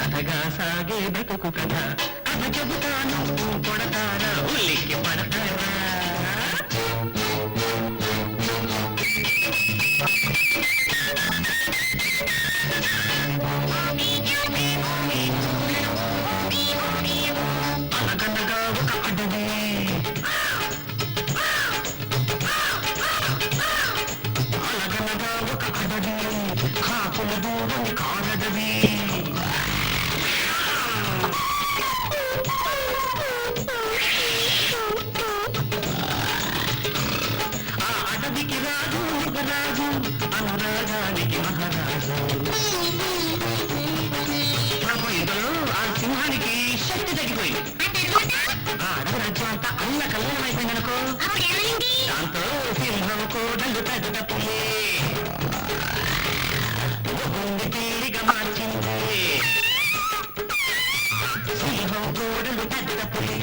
కథగా సాగే బ్రతుకు కథ కథ చెబుతాను ఒక అడవి కాపుల దూరని కారడవి ఆ అడవికి రాజు మృగరాజు అనురాగానికి మహారాజు అల్ల కళ్యాణం అయిపోయిందనుకో దాంతో సింహం కోడలు తగ్గపులే గుండె పిల్లిగా మార్చింది. సింహం కోడలు తగ్గపులే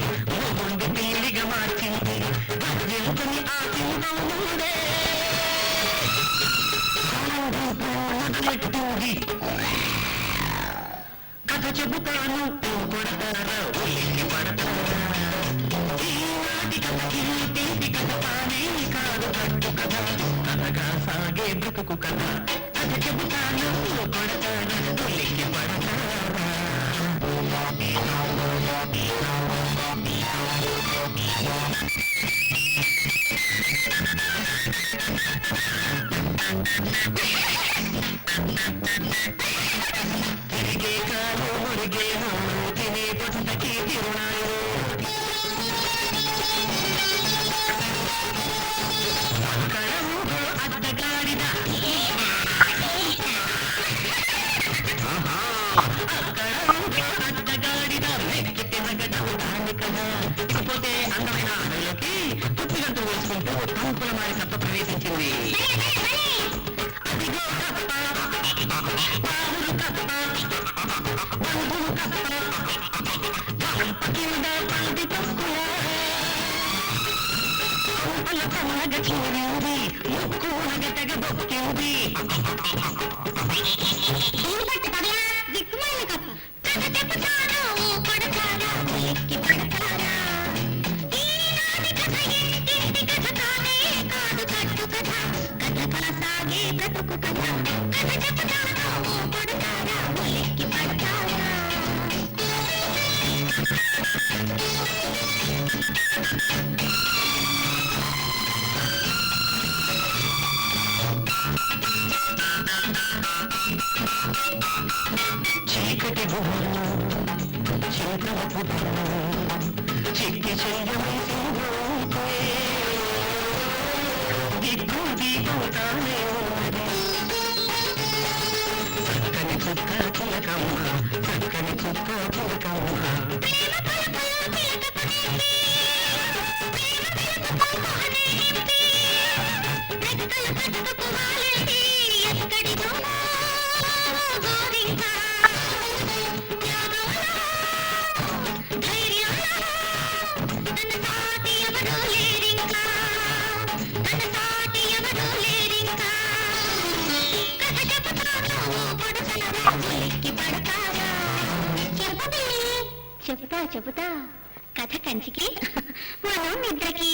గుండె పిల్లిగా మార్చింది. గర్జంతుని ఆ సింహం ముందే. కథ చెబుతాను ఉలికి పడతారా కాదు కథ అనగా సాగే బ్రతుకు కథ కథ చెబుతాను కొడతారా ఉలికి పడతారా తిరిగే కాలు మురిగే తిరగటం కదా ఇకపోతే అందమైన ఆడలోకి పుట్టిగంతు వేసుకుంటూ తూపుల మారి కప్ప ప్రవేశించింది. అదిగో కప్ప పాములు కప్ప. కప్ప. పంప కింద పంది పంపల కమ్మగ చూరింది ముక్కు నగటగ బొక్కింది చిక్కి చెయ్యమై సింధూకే దిగ్గు దీపం చుక్క చిలకమ్మ చక్కని చుక్క చిలకమ్మ చెబుతా చెబుతా కథ కంచికి మనం నిద్రకి